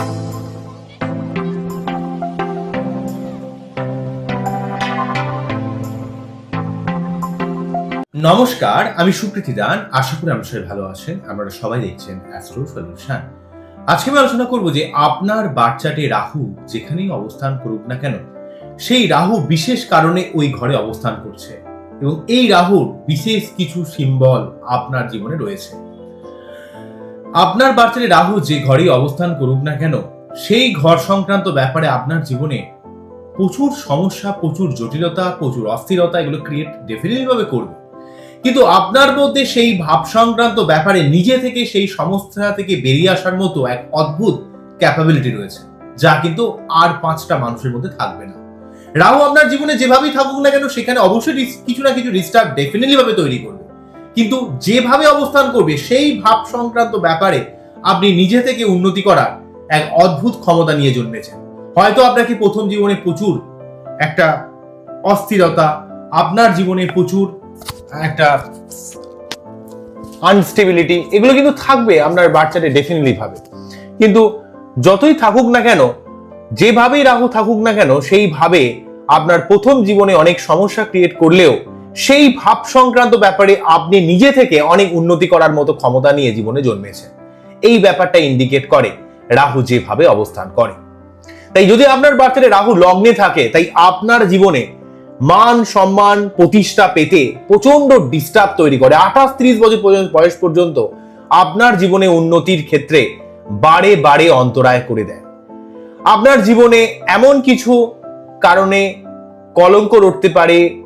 নমস্কার, আমি সুপ্রীতি দান। আশা করি আপনারা সবাই ভালো আছেন। আপনারা সবাই দেখছেন অ্যাস্ট্রো সলিউশন আজকে আমি আলোচনা করব যে আপনার বাচ্চাটি রাহু যেখানেই অবস্থান করুক না কেন, সেই রাহু বিশেষ কারণে ওই ঘরে অবস্থান করছে এবং এই রাহুর বিশেষ কিছু সিম্বল আপনার জীবনে রয়েছে। আপনার বাচ্চাটে রাহু যে ঘরেই অবস্থান করুক না কেন, সেই ঘর সংক্রান্ত ব্যাপারে আপনার জীবনে প্রচুর সমস্যা, প্রচুর জটিলতা, প্রচুর অস্থিরতা এগুলো ক্রিয়েট ডেফিনেটলি ভাবে করবে। কিন্তু আপনার মধ্যে সেই ভাব সংক্রান্ত ব্যাপারে নিজে থেকে সেই সমস্যা থেকে বেরিয়ে আসার মতো এক অদ্ভুত ক্যাপাবিলিটি রয়েছে, যা কিন্তু আর পাঁচটা মানুষের মধ্যে থাকবে না। রাহু আপনার জীবনে যেভাবেই থাকুক না কেন, সেখানে অবশ্যই কিছু না কিছু রিস্টার্ট ডেফিনেটলি ভাবে তৈরি করবে। কিন্তু যেভাবে অবস্থান করবে, সেই ভাব সংক্রান্ত ব্যাপারে আপনি নিজে থেকে উন্নতি করার এক অদ্ভুত ক্ষমতা নিয়ে জন্মেছেন। হয়তো আপনাকে প্রথম জীবনে প্রচুর একটা অস্থিরতা, আপনার জীবনে প্রচুর একটা আনস্টেবিলিটি এগুলো কিন্তু থাকবে, আপনার বাচ্চাটা ডেফিনেটলি ভাবে। কিন্তু যতই থাকুক না কেন, যেভাবেই রাহু থাকুক না কেন সেইভাবে আপনার প্রথম জীবনে অনেক সমস্যা ক্রিয়েট করলেও সেই ভাব সংক্রান্ত ব্যাপারে আপনি নিজে থেকে অনেক উন্নতি করার মতো ক্ষমতা নিয়ে জীবনে জন্মেছেন। এই ব্যাপারটা ইন্ডিকেট করে রাহু যেভাবে অবস্থান করে। তাই যদি আপনার বাচ্চাটা রাহু লগ্নে থাকে, তাই আপনার জীবনে মান, সম্মান, প্রতিষ্ঠা পেতে প্রচণ্ড ডিস্টার্ব তৈরি করে। আঠাশ, ত্রিশ বছর পর্যন্ত, বয়স পর্যন্ত আপনার জীবনে উন্নতির ক্ষেত্রে বারে বারে অন্তরায় করে দেয়। আপনার জীবনে এমন কিছু কারণে কলঙ্ক রটতে পারে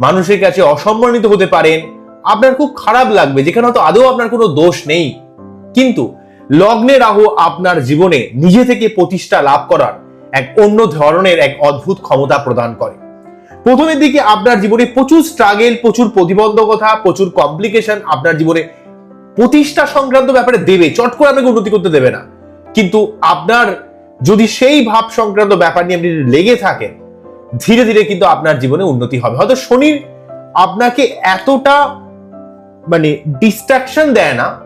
মানুষের কাছে অসম্মানিত হতে পারেন, আপনার খুব খারাপ লাগবে, যেখানে হয়তো আদৌ আপনার কোনো দোষ নেই। কিন্তু লগ্নে রাহু আপনার জীবনে নিজে থেকে প্রতিষ্ঠা লাভ করার এক অন্য ধরনের এক অদ্ভুত ক্ষমতা প্রদান করে। প্রথমের দিকে আপনার জীবনে প্রচুর স্ট্রাগেল প্রচুর প্রতিবন্ধকতা, প্রচুর কমপ্লিকেশন আপনার জীবনে প্রতিষ্ঠা সংক্রান্ত ব্যাপারে দেবে, চট করে আপনাকে উন্নতি করতে দেবে না। কিন্তু আপনার যদি সেই ভাব সংক্রান্ত ব্যাপার নিয়ে আপনি লেগে থাকেন ধীরে ধীরে কিন্তু আপনার জীবনে উন্নতি হবে। হয়তো শনির আপনাকে এতটা মানে ডিস্ট্রাকশন দেয় না,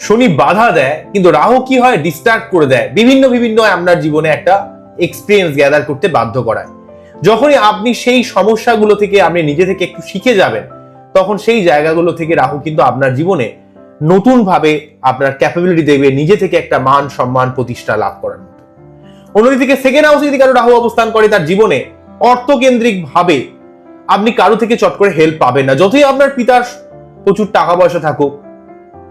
শনি বাধা দেয়, কিন্তু রাহু কি হয়? ডিস্ট্রাক্ট করে দেয়। বিভিন্ন বিভিন্ন আপনার জীবনে একটা এক্সপিরিয়েন্স গ্যাদার করতে বাধ্য করায়। যখনই আপনি সেই সমস্যাগুলো থেকে আপনি নিজে থেকে একটু শিখে যাবেন, তখন সেই জায়গাগুলো থেকে রাহু কিন্তু আপনার জীবনে নতুনভাবে আপনার ক্যাপাবিলিটি দেবে, নিজে থেকে একটা মান সম্মান প্রতিষ্ঠা লাভ মতো। অন্যদিকে সেকেন্ড হাউসে যদি কারও রাহু অবস্থান করে তার জীবনে অর্থকেন্দ্রিক ভাবে, আপনি কারও থেকে চট করে হেল্প পাবেন না। যতই আপনার পিতার প্রচুর টাকা পয়সা থাকুক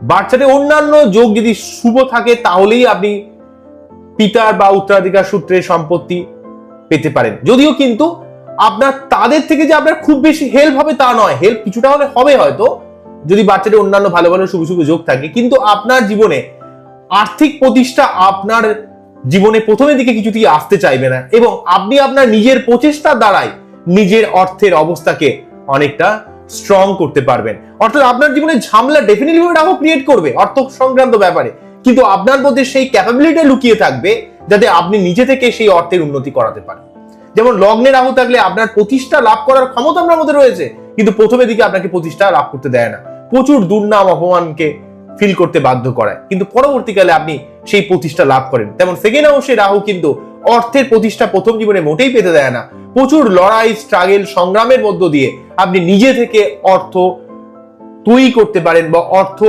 বাচ্চাদের অন্যান্য যোগ যদি শুভ থাকে, তাহলেই আপনি পিতার বা উত্তরাধিকার সূত্রে সম্পত্তি পেতে পারেন। যদিও কিন্তু আপনার, তাদের থেকে যে আপনার খুব বেশি হেল্প হবে তা নয়। হেল্প কিছুটা হলে হবে হয়তো, যদি বাচ্চাদের অন্যান্য ভালো ভালো শুভ শুভ যোগ থাকে। কিন্তু আপনার জীবনে আর্থিক প্রতিষ্ঠা আপনার জীবনে প্রথমের দিকে কিছুতেই আসতে চাইবে না। এবং আপনি আপনার নিজের প্রচেষ্টার দ্বারাই নিজের অর্থের অবস্থাকে অনেকটা স্ট্রং করতে পারবেন। অর্থাৎ আপনার জীবনে ঝামেলা ডেফিনেটলি রাহু ক্রিয়েট করবে অর্থ সংক্রান্ত ব্যাপারে। কিন্তু আপনার মধ্যে সেই ক্যাপাবিলিটি লুকিয়ে থাকবে যাতে আপনি নিজে থেকে সেই অর্থের উন্নতি করাতে পারেন। যেমন লগ্নে রাহু থাকলে আপনার প্রতিষ্ঠা লাভ করার ক্ষমতা আপনার মধ্যে রয়েছে, কিন্তু প্রথমে দিকে আপনাকে প্রতিষ্ঠা লাভ করতে দেয় না। প্রচুর দুর্নাম, অপমানকে ফিল করতে বাধ্য করায়। কিন্তু পরবর্তীকালে আপনি সেই প্রতিষ্ঠা লাভ করেন। তেমন সেকেন্ড হাউসে রাহু কিন্তু অর্থের প্রতিষ্ঠা প্রথম জীবনে মোটেই পেতে দেয় না। প্রচুর লড়াই স্ট্রাগেল সংগ্রামের মধ্য দিয়ে আপনি নিজে থেকে অর্থ তৈরি করতে পারেন বা অর্থ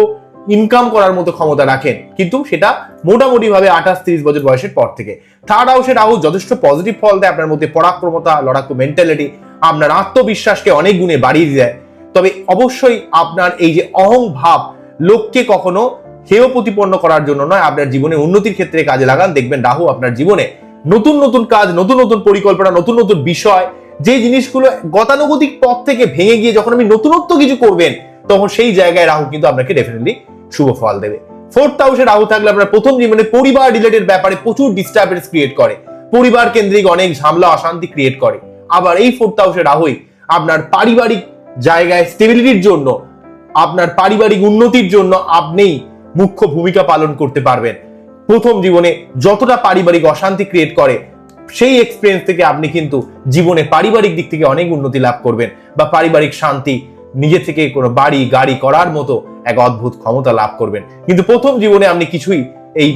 ইনকাম করার মতো ক্ষমতা রাখেন। কিন্তু সেটা মোটামুটি ভাবে আঠাশ, তিরিশ বছর বয়সের পর থেকে। থার্ড হাউসে রাহু যথেষ্ট পজিটিভ ফল দেয়। আপনার মধ্যে পরাক্রমতা, লড়াকু মেন্টালিটি আপনার আত্মবিশ্বাসকে অনেক গুণে বাড়িয়ে দেয়। তবে অবশ্যই আপনার এই যে অহং ভাব লোককে কখনো হেয় প্রতিপন্ন করার জন্য নয়, আপনার জীবনে উন্নতির ক্ষেত্রে কাজে লাগান। দেখবেন রাহু আপনার জীবনে নতুন নতুন কাজ, নতুন নতুন পরিকল্পনা, নতুন নতুন বিষয় যে জিনিসগুলো গতানুগতিক পথ থেকে ভেঙে গিয়ে যখন আপনি নতুনত্ব কিছু করবেন, তখন সেই জায়গায় রাহু কিন্তু আপনাকে ডেফিনেটলি শুভ ফল দেবে। ফোর্থ হাউসে রাহু থাকলে আপনার প্রথম জীবনে পরিবার রিলেটেড ব্যাপারে প্রচুর ডিস্টারবেন্স ক্রিয়েট করে। পরিবার কেন্দ্রিক অনেক ঝামেলা, অশান্তি ক্রিয়েট করে। আবার এই ফোর্থ হাউসে রাহুই আপনার পারিবারিক জায়গায় স্টেবিলিটির জন্য আপনার পারিবারিক উন্নতির জন্য আপনি মুখ্য ভূমিকা পালন করতে পারবেন। প্রথম জীবনে যতটা পারিবারিক অশান্তি ক্রিয়েট করে, সেই এক্সপিরিয়েন্স থেকে আপনি কিন্তু জীবনে পারিবারিক দিক থেকে অনেক উন্নতি লাভ করবেন বা পারিবারিক শান্তি নিজে থেকে কোনো বাড়ি, গাড়ি করার মতো এক অদ্ভুত ক্ষমতা লাভ করবেন। কিন্তু প্রথম জীবনে আপনি কিছুই এই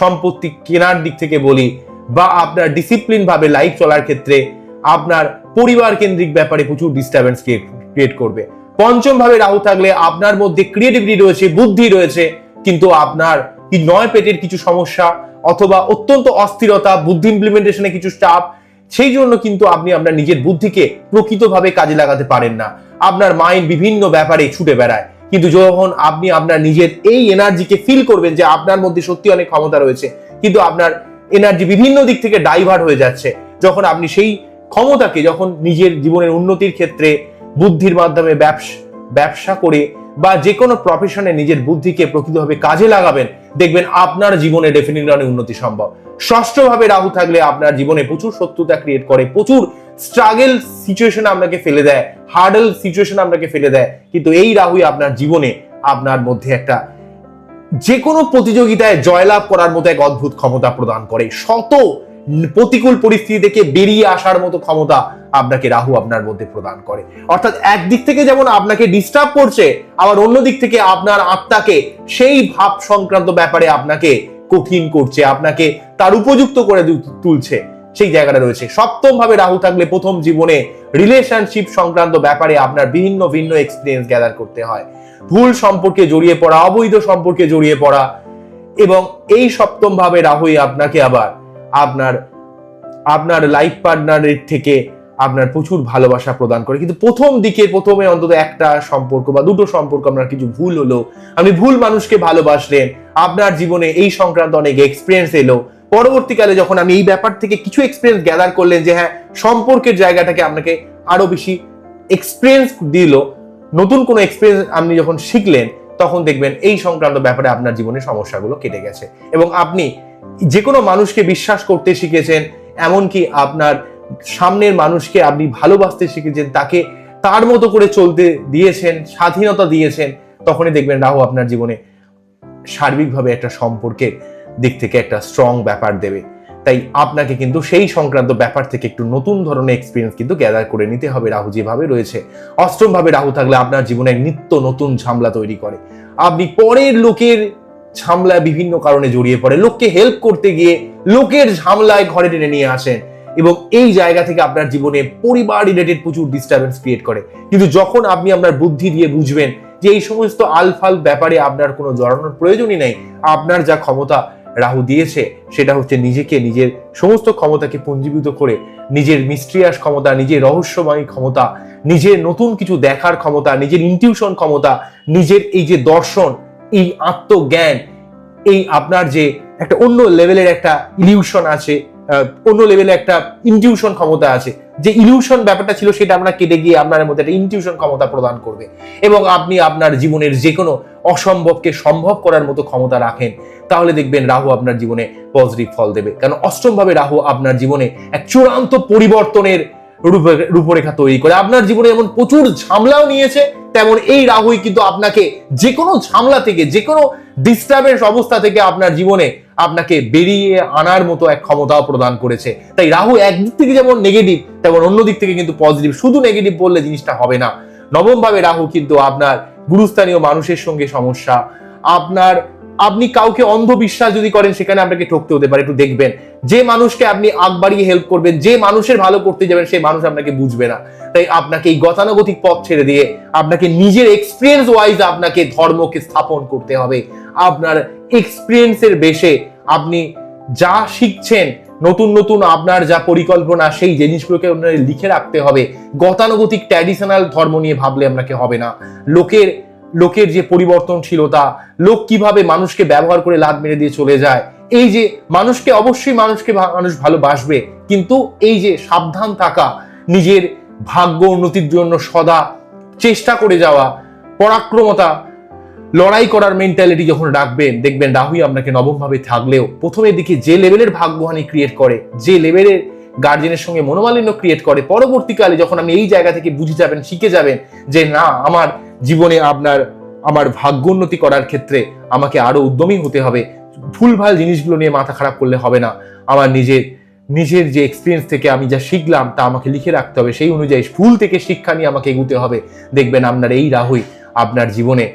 সম্পত্তি কেনার দিক থেকে বলি বা আপনার ডিসিপ্লিন ভাবে লাইফ চলার ক্ষেত্রে আপনার পরিবার কেন্দ্রিক ব্যাপারে প্রচুর ডিস্টারবেন্স ক্রিয়েট করবে। পঞ্চম ভাবে রাহু থাকলে আপনার মধ্যে ক্রিয়েটিভিটি রয়েছে, বুদ্ধি রয়েছে, কিন্তু আপনার কি নয় পেটের কিছু সমস্যা অথবা অত্যন্ত অস্থিরতা, বুদ্ধি ইমপ্লিমেন্টেশনে কিছু চাপ, সেই জন্য কিন্তু আপনি আপনার নিজের বুদ্ধিকে প্রকৃতভাবে কাজে লাগাতে পারেন না। আপনার মাইন্ড বিভিন্ন ব্যাপারে ছুটে বেড়ায়। কিন্তু যখন আপনি আপনার নিজের এই এনার্জিকে ফিল করবেন যে আপনার মধ্যে সত্যি অনেক ক্ষমতা রয়েছে, কিন্তু আপনার এনার্জি বিভিন্ন দিক থেকে ডাইভার্ট হয়ে যাচ্ছে, যখন আপনি সেই ক্ষমতাকে, যখন নিজের জীবনের উন্নতির ক্ষেত্রে বুদ্ধির মাধ্যমে ব্যবসা করে বা যে কোনো প্রফেশনে নিজের বুদ্ধিকে প্রকৃতভাবে কাজে লাগাবেন, দেখবেন আপনার জীবনে ডেফিনেটলি অনেক উন্নতি সম্ভব। ষষ্ঠভাবে রাহু থাকলে আপনার জীবনে প্রচুর শত্রুতা ক্রিয়েট করে, প্রচুর স্ট্রাগল সিচুয়েশন আপনাকে ফেলে দেয় হার্ডল সিচুয়েশন আপনাকে ফেলে দেয়, কিন্তু এই রাহুই আপনার জীবনে আপনার মধ্যে একটা যে কোনো প্রতিযোগিতায় জয়লাভ করার মতো এক অদ্ভুত ক্ষমতা প্রদান করে। শত প্রতিকূল পরিস্থিতি থেকে বেরিয়ে আসার মতো ক্ষমতা আপনাকে রাহু আপনার মধ্যে প্রদান করে। অর্থাৎ একদিক থেকে যেমন আপনাকে ডিস্টার্ব করছে, আবার অন্য দিক থেকে আপনার আত্মাকে সেই ভাব সংক্রান্ত ব্যাপারে আপনাকে কঠিন করছে, আপনাকে তার উপযুক্ত করে তুলছে, সেই জায়গাটা রয়েছে। সপ্তম ভাবে রাহু থাকলে প্রথম জীবনে রিলেশনশিপ সংক্রান্ত ব্যাপারে আপনার বিভিন্ন ভিন্ন এক্সপিরিয়েন্স গ্যাদার করতে হয়। ভুল সম্পর্কে জড়িয়ে পড়া, অবৈধ সম্পর্কে জড়িয়ে পড়া এবং এই সপ্তম ভাবে রাহুই আপনাকে আবার আপনার আপনার লাইফ পার্টনারের থেকে আপনার প্রচুর ভালোবাসা প্রদান করে। কিন্তু প্রথম দিকে, প্রথমে অন্তত একটা সম্পর্ক বা দুটো সম্পর্ক আপনার কিছু ভুল হলো, আপনি ভুল মানুষকে ভালোবাসলেন, আপনার জীবনে এই সংক্রান্ত অনেক এক্সপিরিয়েন্স এলো। পরবর্তীকালে যখন আমি এই ব্যাপার থেকে কিছু এক্সপিরিয়েন্স গ্যাদার করলেন যে হ্যাঁ সম্পর্কের জায়গাটাকে আপনাকে আরও বেশি এক্সপিরিয়েন্স দিল, নতুন কোনো এক্সপিরিয়েন্স আপনি যখন শিখলেন, তখন দেখবেন এই সংক্রান্ত ব্যাপারে আপনার জীবনে সমস্যাগুলো কেটে গেছে। এবং আপনি যে কোনো মানুষকে বিশ্বাস করতে শিখেছেন, এমনকি আপনার সামনের মানুষকে আপনি ভালোবাসতে শিখেছেন, তাকে তার মতো করে চলতে দিয়েছেন, স্বাধীনতা দিয়েছেন, তখনই দেখবেন রাহু আপনার জীবনে সার্বিকভাবে একটা সম্পর্কের দিক থেকে একটা স্ট্রং ব্যাপার দেবে। তাই আপনাকে কিন্তু সেই সংক্রান্ত ব্যাপার থেকে একটু নতুন ধরনের এক্সপিরিয়েন্স কিন্তু গ্যাদার করে নিতে হবে রাহু যেভাবে রয়েছে। অষ্টমভাবে রাহু থাকলে আপনার জীবনে নিত্য নতুন ঝামলা তৈরি করে। আপনি পরের লোকের ঝামলায় বিভিন্ন কারণে জড়িয়ে পড়ে। লোককে হেল্প করতে গিয়ে লোকের ঝামলায় ঘরে টেনে নিয়ে আসেন এবং এই জায়গা থেকে আপনার জীবনে পরিবার রিলেটেড প্রচুর ডিস্টারবেন্স ক্রিয়েট করে। কিন্তু যখন আপনি আপনার বুদ্ধি দিয়ে বুঝবেন যে এই সমস্ত আলফাল ব্যাপারে আপনার কোনো জড়ানোর প্রয়োজনই নেই, আপনার যা ক্ষমতা রাহু দিয়েছে সেটা হচ্ছে নিজেকে, নিজের সমস্ত ক্ষমতাকে পুঞ্জীভূত করে, নিজের মিস্ট্রিয়াস ক্ষমতা, নিজের রহস্যময় ক্ষমতা, নিজের নতুন কিছু দেখার ক্ষমতা, নিজের ইনটিউশন ক্ষমতা, নিজের এই যে দর্শন এই আত্মজ্ঞান, এই আপনার যে একটা অন্য লেভেলের একটা ইলিউশন আছে অন্য লেভেলে একটা ইনটিউশন ক্ষমতা আছে, যে ইলিউশন ব্যাপারটা ছিল সেটা আপনার কেটে গিয়ে আপনার মধ্যে একটা ইনটিউশন ক্ষমতা প্রদান করবে। এবং আপনি আপনার জীবনের যে কোনো অসম্ভবকে সম্ভব করার মতো ক্ষমতা রাখেন, তাহলে দেখবেন রাহু আপনার জীবনে পজিটিভ ফল দেবে। কারণ অষ্টমভাবে রাহু আপনার জীবনে এক চূড়ান্ত পরিবর্তনের রূপরেখা তৈরি করে। আপনার জীবনে এমন প্রচুর ঝামলাও নিয়েছে, তেমন এই রাহুই কিন্তু আপনাকে যে কোনো ঝামলা থেকে যে কোনো ডিস্টারবেন্স অবস্থা থেকে আপনার জীবনে আপনাকে বেরিয়ে আনার মতো এক ক্ষমতাও প্রদান করেছে। তাই রাহু একদিক থেকে যেমন নেগেটিভ তেমন অন্য দিক থেকে কিন্তু পজিটিভ শুধু নেগেটিভ বললে জিনিসটা হবে না। নবমভাবে রাহু কিন্তু আপনার গুরুস্থানীয় মানুষের সঙ্গে সমস্যা। আপনার আপনি কাউকে অন্ধবিশ্বাস যদি করেন, সেখানে আপনাকে ঠকতে হতে পারে। একটু দেখবেন। যে মানুষকে আপনি আগ বাড়িয়ে হেল্প করবেন, যে মানুষের ভালো করতে যাবেন, সেই মানুষ আপনাকে বুঝবে না। তাই আপনাকে এই গতানুগতিক পথ ছেড়ে দিয়ে আপনাকে নিজের এক্সপিরিয়েন্স ওয়াইজ আপনাকে ধর্মকে স্থাপন করতে হবে। আপনার এক্সপিরিয়েন্সের বেশে আপনি যা শিখছেন, নতুন নতুন আপনার যা পরিকল্পনা, সেই জিনিসগুলোকে আপনাকে লিখে রাখতে হবে। গতানুগতিক ট্র্যাডিশনাল ধর্ম নিয়ে ভাবলে আপনাকে হবে না। লোকের লোকের যে পরিবর্তনশীলতা লোক কীভাবে মানুষকে ব্যবহার করে লাদ মেরে দিয়ে চলে যায়, এই যে মানুষকে অবশ্যই মানুষকে মানুষ ভালোবাসবে, কিন্তু এই যে সাবধান থাকা, নিজের ভাগ্য উন্নতির জন্য সদা চেষ্টা করে যাওয়া, পরাক্রমতা, লড়াই করার মেন্টালিটি যখন রাখবেন, দেখবেন রাহুই আপনাকে নবম ভাবে থাকলেও প্রথমের দিকে যে লেভেলের ভাগ্যহানি ক্রিয়েট করে, যে লেভেলের গার্জেনের সঙ্গে মনোমালিন্য ক্রিয়েট করে, পরবর্তীকালে যখন আপনি এই জায়গা থেকে বুঝে যাবেন, শিখে যাবেন যে না, আমার জীবনে আপনার, আমার ভাগ্য উন্নতি করার ক্ষেত্রে আমাকে আরও উদ্যমী হতে হবে। ভুলভাল জিনিসগুলো নিয়ে মাথা খারাপ করলে হবে না। আমার নিজের নিজের যে এক্সপিরিয়েন্স থেকে আমি যা শিখলাম তা আমাকে লিখে রাখতে হবে। সেই অনুযায়ী ফুল থেকে শিক্ষা নিয়ে আমাকে এগুতে হবে। দেখবেন আপনার এই রাহুই আপনার জীবনে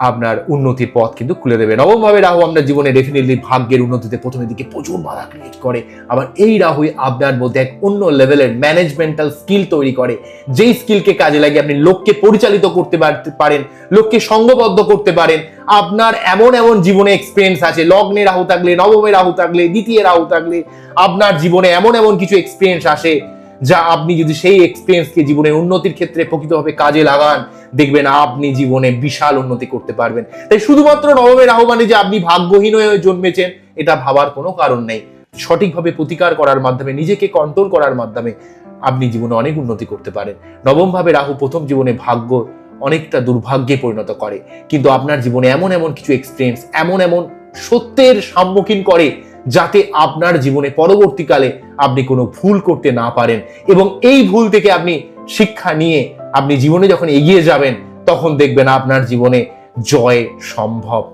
আপনার উন্নতির পথ কিন্তু খুলে দেবে। নবমভাবে রাহু আপনার জীবনে ডেফিনেটলি ভাগ্যের উন্নতিতে প্রথমের দিকে প্রচুর বাধা ক্রিয়েট করে। আবার এই রাহুই আপনার মধ্যে এক অন্য লেভেলের ম্যানেজমেন্টাল স্কিল তৈরি করে। যেই স্কিলকে কাজে লাগিয়ে আপনি লোককে পরিচালিত করতে পারেন, লোককে সঙ্গবদ্ধ করতে পারেন, আপনার এমন এমন জীবনে এক্সপিরিয়েন্স আছে। লগ্নে রাহু থাকলে, নবমে রাহু থাকলে, দ্বিতীয় রাহু থাকলে আপনার জীবনে এমন এমন কিছু এক্সপিরিয়েন্স আসে যা আপনি যদি সেই এক্সপিরিয়েন্সকে জীবনের উন্নতির ক্ষেত্রে প্রকৃতভাবে কাজে লাগান, দেখবেন আপনি জীবনে বিশাল উন্নতি করতে পারবেন। তাই শুধুমাত্র নবমের আহ্বানে যে আপনি ভাগ্যহীন হয়ে জন্মেছেন, এটা ভাবার কোনো কারণ নেই। সঠিকভাবে প্রতিকার করার মাধ্যমে, নিজেকে কন্ট্রোল করার মাধ্যমে আপনি জীবনে অনেক উন্নতি করতে পারেন। নবমভাবে রাহু প্রথম জীবনে ভাগ্য অনেকটা দুর্ভাগ্যে পরিণত করে। কিন্তু আপনার জীবনে এমন এমন কিছু এক্সপিরিয়েন্স এমন এমন সত্যের সম্মুখীন করে যাতে আপনার জীবনে পরবর্তীকালে আপনি কোনো ভুল করতে না পারেন এবং এই ভুল থেকে আপনি শিক্ষা নিয়ে আপনি জীবনে যখন এগিয়ে যাবেন, তখন দেখবেন আপনার জীবনে জয় সম্ভব।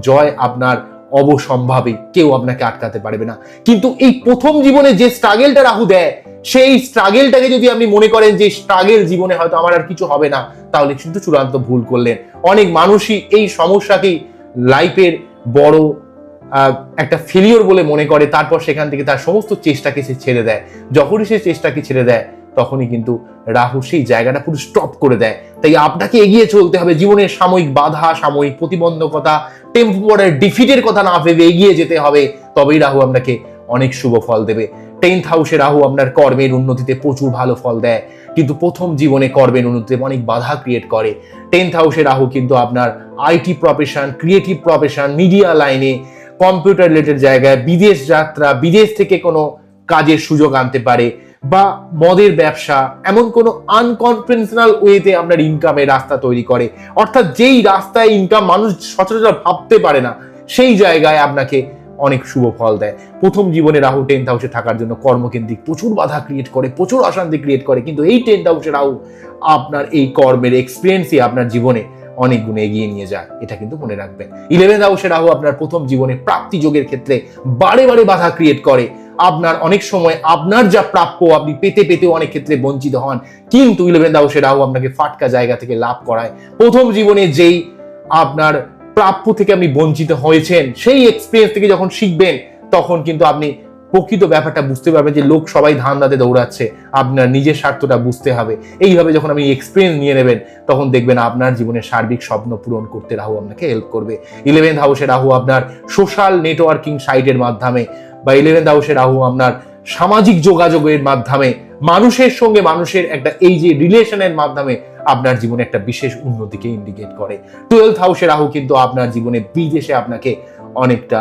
জয় আপনার অবসম্ভাবী। কেউ আপনাকে আটকাতে পারবে না। কিন্তু এই প্রথম জীবনে যে স্ট্রাগেলটা রাহু দেয়, সেই স্ট্রাগেলটাকে যদি আপনি মনে করেন যে স্ট্রাগেল জীবনে হয়তো আমার আর কিছু হবে না, তাহলে কিন্তু চূড়ান্ত ভুল করলেন। অনেক মানুষই এই সমস্যাকেই লাইফের বড় একটা ফেলিওর বলে মনে করে, তারপর সেখান থেকে তার সমস্ত চেষ্টাকে সে ছেড়ে দেয়। যখনই সে চেষ্টাকে ছেড়ে দেয়, তখনই কিন্তু রাহু সেই জায়গাটা পুরো স্টপ করে দেয়। তাই আপনাকে এগিয়ে চলতে হবে, জীবনের সাময়িক বাধা, সাময়িক প্রতিবন্ধকতা টেম্পোরারি ডিফিটের কথা না ভেবে এগিয়ে যেতে হবে, তবেই রাহু আপনাকে অনেক শুভ ফল দেবে। টেন্থ হাউসে রাহু আপনার কর্মের উন্নতিতে প্রচুর ভালো ফল দেয়। কিন্তু প্রথম জীবনে কর্মের উন্নতিতে অনেক বাধা ক্রিয়েট করে। টেন্থ হাউসে রাহু কিন্তু আপনার IT profession creative profession media লাইনে কম্পিউটার রিলেটেড জায়গায়, বিদেশ যাত্রা, বিদেশ থেকে কোনো কাজের সুযোগ আনতে পারে বা মদের ব্যবসা, এমন কোনো আনকনফিডেন্সিয়াল ওয়েতে আপনার ইনকামের রাস্তা তৈরি করে। অর্থাৎ যেই রাস্তায় ইনকাম মানুষ সচরাচর ভাবতে পারে না, সেই জায়গায় আপনাকে অনেক শুভ ফল দেয়। প্রথম জীবনে রাহু টেন্থ হাউসে থাকার জন্য কর্মকেন্দ্রিক প্রচুর বাধা ক্রিয়েট করে, প্রচুর অশান্তি ক্রিয়েট করে, কিন্তু এই টেন্থ হাউসে রাহু আপনার এই কর্মের এক্সপিরিয়েন্সই আপনার জীবনে অনেক গুণে এগিয়ে নিয়ে যায়, এটা কিন্তু মনে রাখবেন। ইলেভেন্থ হাউসে রাহু আপনার প্রথম জীবনে প্রাপ্তি যোগের ক্ষেত্রে বারে বারে বাধা ক্রিয়েট করে। আপনার অনেক সময় আপনার যা প্রাপ্য আপনি পেতে পেতে অনেক ক্ষেত্রে বঞ্চিত হন। কিন্তু ইলেভেন্থ হাউসে রাহু আপনাকে ফাটকা জায়গা থেকে লাভ করায়। প্রথম জীবনে যেই আপনার প্রাপ্য থেকে আপনি বঞ্চিত হয়েছেন, সেই এক্সপিরিয়েন্স থেকে যখন শিখবেন, তখন কিন্তু আপনি প্রকৃত ব্যাপারটা বুঝতে পারবে যে লোক সবাই ধান দাতে দৌড়াচ্ছে, আপনার নিজের স্বার্থটা বুঝতে হবে। এইভাবে যখন আপনি এক্সপিরিয়েন্স নিয়ে নেবেন, তখন দেখবেন আপনার জীবনের সার্বিক স্বপ্ন পূরণ করতে রাহু আপনাকে হেল্প করবে। ইলেভেন্থ হাউসে রাহু আপনার সোশ্যাল নেটওয়ার্কিং সাইটের মাধ্যমে বা ইলেভেন্থ হাউসে রাহু আপনার সামাজিক যোগাযোগের মাধ্যমে, মানুষের সঙ্গে মানুষের একটা এই যে রিলেশনের মাধ্যমে আপনার জীবনে একটা বিশেষ উন্নতিকে ইন্ডিকেট করে। টুয়েলথ হাউসে রাহু কিন্তু আপনার জীবনে বিদেশে আপনাকে অনেকটা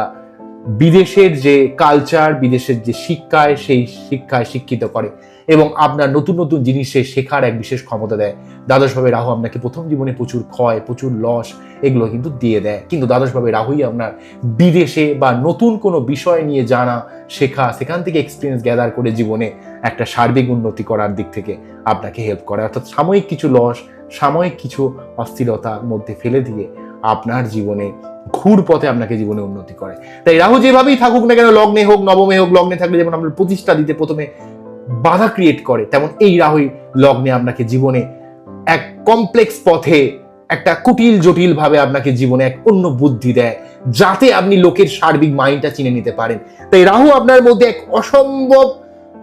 বিদেশের যে কালচার বিদেশের যে শিক্ষায়, সেই শিক্ষায় শিক্ষিত করে এবং আপনার নতুন নতুন জিনিসে শেখার এক বিশেষ ক্ষমতা দেয়। দ্বাদশভাবে রাহু আপনাকে প্রথম জীবনে প্রচুর ক্ষয়, প্রচুর লস এগুলো কিন্তু দিয়ে দেয়। কিন্তু দ্বাদশভাবে রাহুই আপনার বিদেশে বা নতুন কোনো বিষয় নিয়ে জানা, শেখা, সেখান থেকে এক্সপিরিয়েন্স গ্যাদার করে জীবনে একটা সার্বিক উন্নতি করার দিক থেকে আপনাকে হেল্প করে। অর্থাৎ সাময়িক কিছু লস সাময়িক কিছু অস্থিরতার মধ্যে ফেলে দিয়ে আপনার জীবনে ঘুর পথে আপনাকে জীবনে উন্নতি করে। তাই রাহু যেভাবেই থাকুক না কেন, লগ্নে হোক, নবমে হোক, লগ্নে থাকলে যেমন আমরা প্রতিষ্ঠা দিতে প্রথমে বাধা ক্রিয়েট করে, তেমন এই রাহুই লগ্নে আপনাকে জীবনে এক কমপ্লেক্স পথে, একটা কুটিল জটিল ভাবে আপনাকে জীবনে এক অন্য বুদ্ধি দেয়, যাতে আপনি লোকের সার্বিক মাইন্ডটা চিনে নিতে পারেন। তাই রাহু আপনার মধ্যে এক অসম্ভব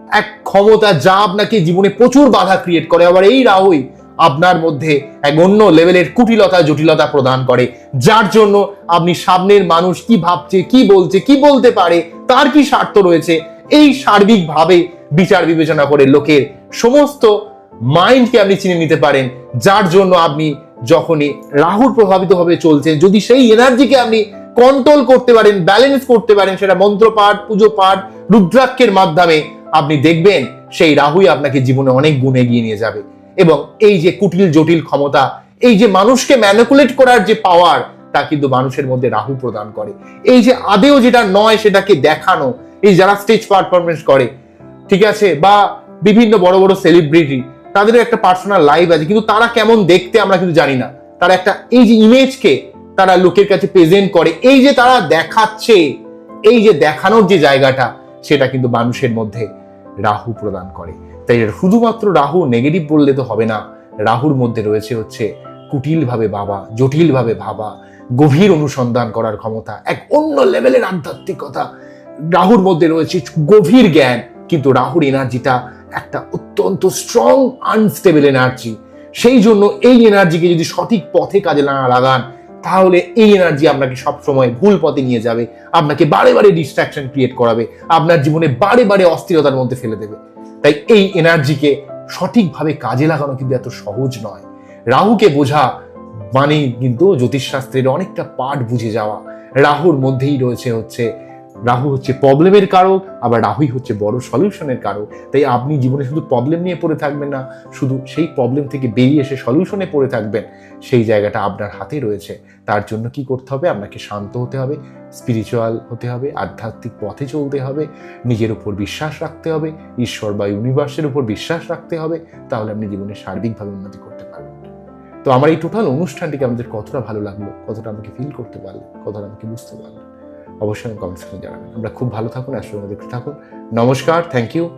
এক ক্ষমতা যা আপনাকে জীবনে প্রচুর বাধা ক্রিয়েট করে। আবার এই রাহুই আপনার মধ্যে এক অন্য লেভেলের কুটিলতা, জটিলতা প্রদান করে। যার জন্য আপনি সামনের মানুষ কি ভাবছে, কি বলছে, কি বলতে পারে, তার কি স্বার্থ রয়েছে, এই সার্বিকভাবে বিচার বিবেচনা করে লোকের সমস্ত মাইন্ডকে আপনি চিনে নিতে পারেন। যার জন্য আপনি যখনই রাহুর প্রভাবিত ভাবে চলছেন যদি সেই এনার্জিকে আপনি কন্ট্রোল করতে পারেন ব্যালেন্স করতে পারেন, সেটা মন্ত্রপাঠ পুজো পাঠ, রুদ্রাক্ষের মাধ্যমে আপনি দেখবেন সেই রাহুই আপনাকে জীবনে অনেক গুণ এগিয়ে নিয়ে যাবে। এবং এই যে কুটিল জটিল ক্ষমতা, এই যে মানুষকে ম্যানিপুলেট করার যে পাওয়ার তা কিন্তু মানুষের মধ্যে রাহু প্রদান করে। এই যে আদেও যেটা নয়, সেটাকে দেখানো, এই যারা স্টেজ পারফরমেন্স করে, ঠিক আছে? বা বিভিন্ন বড় বড় সেলিব্রিটি তাদের একটা পার্সোনাল লাইফ আছে, কিন্তু তারা কেমন দেখতে আমরা কিন্তু জানি না। তারা একটা, এই যে ইমেজকে তারা লোকের কাছে প্রেজেন্ট করে, এই যে তারা দেখাচ্ছে, এই যে দেখানোর যে জায়গাটা, সেটা কিন্তু মানুষের মধ্যে রাহু প্রদান করে। তাই শুধুমাত্র রাহু নেগেটিভ বললে তো হবে না। রাহুর মধ্যে রয়েছে হচ্ছে কুটিলভাবে ভাবা জটিলভাবে ভাবা, গভীর অনুসন্ধান করার ক্ষমতা, এক অন্য লেভেলের আধ্যাত্মিকতা। রাহুর মধ্যে রয়েছে গভীর জ্ঞান, কিন্তু রাহুর এনার্জিটা একটা অত্যন্ত স্ট্রং আনস্টেবল এনার্জি সেই জন্য এই এনার্জিকে যদি সঠিক পথে কাজে না লাগান, তাহলে এই এনার্জি আপনাকে সবসময় ভুল পথে নিয়ে যাবে। আপনাকে বারে বারে ডিস্ট্রাকশন ক্রিয়েট করাবে। আপনার জীবনে বারে বারে অস্থিরতার মধ্যে ফেলে দেবে। তাই এই এনার্জিকে সঠিকভাবে কাজে লাগানো কিন্তু এত সহজ নয়। রাহুকে বোঝা মানে কিন্তু জ্যোতিষশাস্ত্রের অনেকটা পাঠ বুঝে যাওয়া। রাহুর মধ্যেই রয়েছে হচ্ছে রাহু হচ্ছে প্রবলেমের কারক, আবার রাহুই হচ্ছে বড় সলিউশনের কারক। তাই আপনি জীবনে শুধু প্রবলেম নিয়ে পড়ে থাকবেন না, শুধু সেই প্রবলেম থেকে বেরিয়ে এসে সলিউশনে পড়ে থাকবেন। সেই জায়গাটা আপনার হাতে রয়েছে। তার জন্য কি করতে হবে? আপনাকে শান্ত হতে হবে স্পিরিচুয়াল হতে হবে, আধ্যাত্মিক পথে চলতে হবে, নিজের উপর বিশ্বাস রাখতে হবে, ঈশ্বর বা ইউনিভার্সের উপর বিশ্বাস রাখতে হবে, তাহলে আপনি জীবনে সার্বিকভাবে উন্নতি করতে পারবেন। তো আমার এই টোটাল অনুষ্ঠানটিকে আমাদের কতটা ভালো লাগল, কতটা আমাকে ফিল করতে পারলেন, কতটা আমাকে বুঝতে পারলেন। অবশ্যই কমেন্ট সেকশনে জানাবেন। আমরা খুব ভালো থাকুন অ্যাস্ট্রোলজি দেখতে থাকুন। নমস্কার থ্যাংক ইউ